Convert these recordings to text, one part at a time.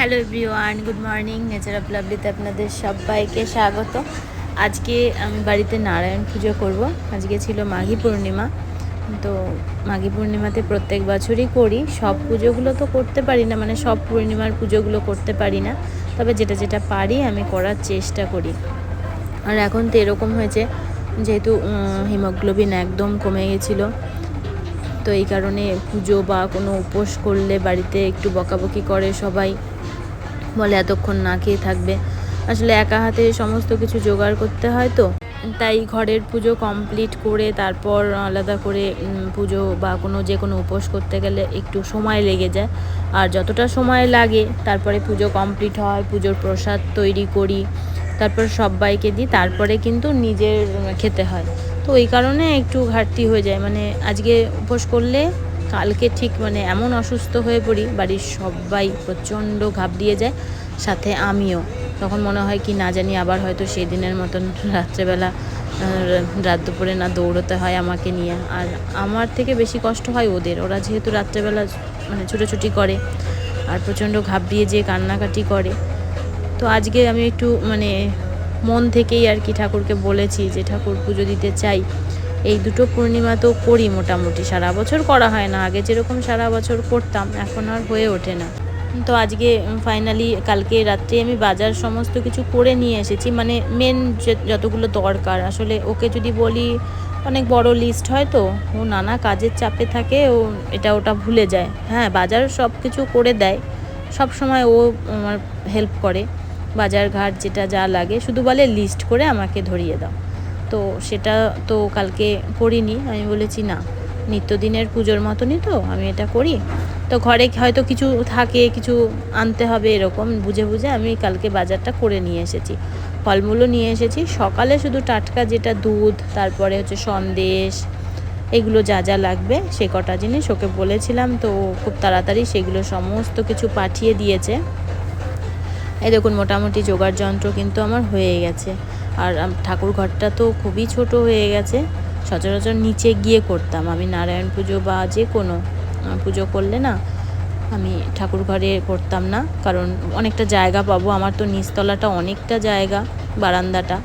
Hello everyone, good morning. Nature of লাভলিতে আপনাদের সবাইকে স্বাগত। আজকে আমি বাড়িতে নারায়ণ পুজো করব। আজকে ছিল মাঘী পূর্ণিমা। তো মাঘী পূর্ণিমাতে প্রত্যেক বছরই করি। সব পুজোগুলো তো করতে পারি না মানে সব পূর্ণিমার পুজোগুলো করতে পারি না। তবে যেটা যেটা পারি, আমি করার চেষ্টা করি। আর এখন তো এরকম হয়েছে, যেহেতু হিমোগ্লোবিন একদম কমে গেছিল। তো এই কারণে পুজো বা কোনো উপোস করলে বাড়িতে একটু বকাবকি করে সবাই। বলে এতক্ষণ না খেয়ে থাকবে। আসলে একা হাতে সমস্ত কিছু জোগাড় করতে হয় তো। তাই ঘরের পুজো কমপ্লিট করে তারপর আলাদা করে পুজো বা কোনো যে কোনো উপোস করতে গেলে একটু সময় লেগে যায়। আর যতটা সময় লাগে, তারপরে পুজো কমপ্লিট হয়, পুজোর প্রসাদ তৈরি করি, তারপর সবাইকে দিই, তারপরে কিন্তু নিজের খেতে হয়। তো ওই কারণে একটু ঘাটতি হয়ে যায়। মানে আজকে উপোস করলে কালকে ঠিক মানে এমন অসুস্থ হয়ে পড়ি, বাড়ির সবাই প্রচণ্ড ঘাবড়িয়ে যায়, সাথে আমিও। তখন মনে হয় কি না জানি, আবার হয়তো সেই দিনের মতন রাত্রেবেলা রাত দুপুরে না দৌড়তে হয় আমাকে নিয়ে। আর আমার থেকে বেশি কষ্ট হয় ওদের। ওরা যেহেতু রাত্রেবেলা মানে ছুটোছুটি করে, আর প্রচণ্ড ঘাবড়িয়ে যেয়ে কান্নাকাটি করে। তো আজকে আমি একটু মানে মন থেকেই আর কি ঠাকুরকে বলেছি যে, ঠাকুর, পুজো দিতে চাই। এই দুটো পূর্ণিমা তো করি মোটামুটি, সারা বছর করা হয় না। আগে যেরকম সারা বছর করতাম, এখন আর হয়ে ওঠে না। তো আজকে ফাইনালি কালকে রাত্রে আমি বাজার সমস্ত কিছু করে নিয়ে এসেছি। মানে মেন যতগুলো দরকার। আসলে ওকে যদি বলি, অনেক বড় লিস্ট হয় তো, ও নানা কাজের চাপে থাকে, ও এটা ওটা ভুলে যায়। হ্যাঁ বাজার সব কিছু করে দেয়। সব সময় ও আমার হেল্প করে। বাজার ঘাট যেটা যা লাগে, শুধু বলে লিস্ট করে আমাকে ধরিয়ে দাও। তো সেটা তো কালকে করিনি। আমি বলেছি, না, নিত্যদিনের পুজোর মতনই তো, আমি এটা করি। তো ঘরে হয়তো কিছু থাকে, কিছু আনতে হবে এরকম, বুঝে বুঝে আমি কালকে বাজারটা করে নিয়ে এসেছি। ফলমূলও নিয়ে এসেছি। সকালে শুধু টাটকা যেটা দুধ, তারপরে হচ্ছে সন্দেশ, এগুলো যা যা লাগবে, সে কটা জিনিস ওকে বলেছিলাম, তো খুব তাড়াতাড়ি সেগুলো সমস্ত কিছু পাঠিয়ে দিয়েছে। এই দেখুন, মোটামুটি জোগাড় যন্ত্র কিন্তু আমার হয়ে গেছে। আর ঠাকুর ঘরটা তো খুবই ছোট হয়ে গেছে। সচরাচর নিচে গিয়ে করতাম। আমি নারায়ণ পুজো বা যে কোনো পুজো করলে না, আমি ঠাকুর ঘরে করতাম না। কারণ অনেকটা জায়গা পাবো। আমার তো নিচতলাটা অনেকটা জায়গা, বারান্দাটা।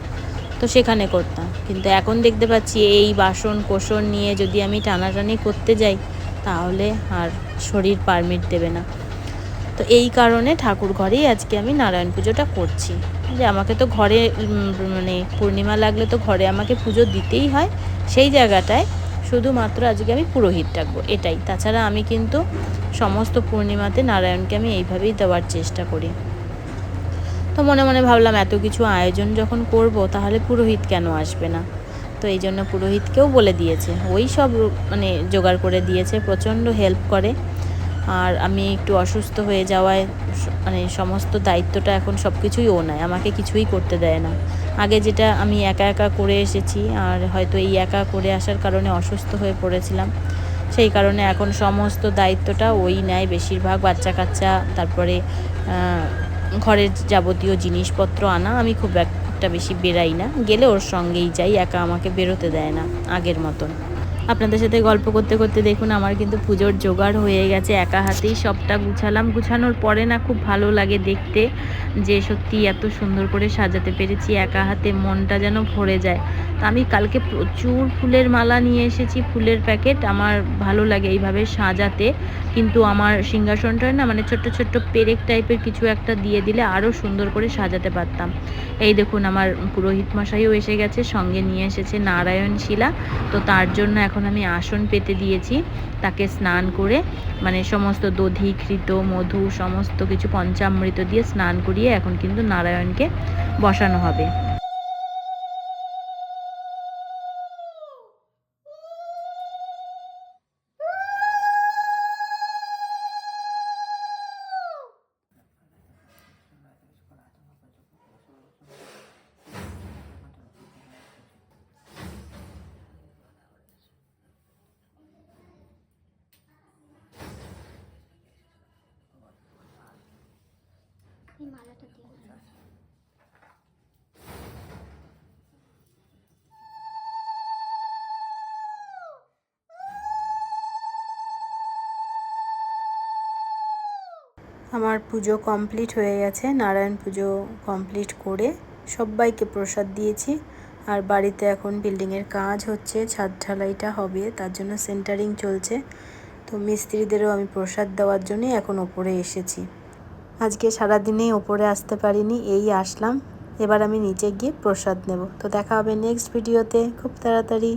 তো সেখানে করতাম। কিন্তু এখন দেখতে পাচ্ছি এই বাসন কোসন নিয়ে যদি আমি টানাটানি করতে যাই, তাহলে আর শরীর পারমিট দেবে না। তো এই কারণে ঠাকুর ঘরেই আজকে আমি নারায়ণ পুজোটা করছি। যে আমাকে তো ঘরে মানে পূর্ণিমা লাগলে তো ঘরে আমাকে পুজো দিতেই হয়। সেই জায়গাটায় শুধুমাত্র আজকে আমি পুরোহিত ডাকবো এটাই। তাছাড়া আমি কিন্তু সমস্ত পূর্ণিমাতে নারায়ণকে আমি এইভাবেই দেওয়ার চেষ্টা করি। তো মনে মনে ভাবলাম, এত কিছু আয়োজন যখন করব, তাহলে পুরোহিত কেন আসবে না? তো এই জন্য পুরোহিতকেও বলে দিয়েছে। ওই সব মানে জোগাড় করে দিয়েছে, প্রচণ্ড হেল্প করে। আর আমি একটু অসুস্থ হয়ে যাওয়ায় মানে সমস্ত দায়িত্বটা এখন সব কিছুই ও নেয়, আমাকে কিছুই করতে দেয় না। আগে যেটা আমি একা একা করে এসেছি, আর হয়তো এই একা করে আসার কারণে অসুস্থ হয়ে পড়েছিলাম। সেই কারণে এখন সমস্ত দায়িত্বটা ওই নেয় বেশিরভাগ বাচ্চা কাচ্চা, তারপরে ঘরের যাবতীয় জিনিসপত্র আনা। আমি খুব একটা বেশি বেরাই না, গেলে ওর সঙ্গেই যাই, একা আমাকে বেরোতে দেয় না আগের মতন। আপনাদের সাথে গল্প করতে করতে দেখুন, আমার কিন্তু পুজোর জোগাড় হয়ে গেছে, একা হাতেই সবটা গুছালাম। গুছানোর পরে না খুব ভালো লাগে দেখতে যে সত্যি এত সুন্দর করে সাজাতে পেরেছি, একা হাতে মনটা যেন ভরে যায়। তো আমি কালকে প্রচুর ফুলের মালা নিয়ে এসেছি, ফুলের প্যাকেট, আমার ভালো লাগে এইভাবে সাজাতে। কিন্তু আমার সিংহাসনটা না মানে ছোট্ট ছোট্ট পেরেক টাইপের কিছু একটা দিয়ে দিলে আরও সুন্দর করে সাজাতে পারতাম। এই দেখুন, আমার পুরোহিত মশাইও এসে গেছে, সঙ্গে নিয়ে এসেছে নারায়ণ শিলা তো তার জন্য এখন আমি আসন পেতে দিয়েছি। তাকে স্নান করে মানে সমস্ত দধি ঘৃত মধু, সমস্ত কিছু পঞ্চামৃত দিয়ে স্নান করিয়ে এখন কিন্তু নারায়ণকে বসানো হবে। মালাটা আমার পুজো কমপ্লিট হয়ে গেছে, নারায়ণ পুজো কমপ্লিট করে সবাইকে প্রসাদ দিয়েছি। আর বাড়িতে এখন বিল্ডিংয়ের কাজ হচ্ছে, ছাদ ঢালাইটা হবে, তার জন্য সেন্টারিং চলছে। তো মিস্ত্রিদেরও আমি প্রসাদ দেওয়ার জন্যই এখন ওপরে এসেছি। আজকে সারাদিনেই ওপরে আসতে পারিনি, এই আসলাম। এবার আমি নিচে গিয়ে প্রসাদ নেব। তো দেখা হবে নেক্সট ভিডিওতে খুব তাড়াতাড়ি।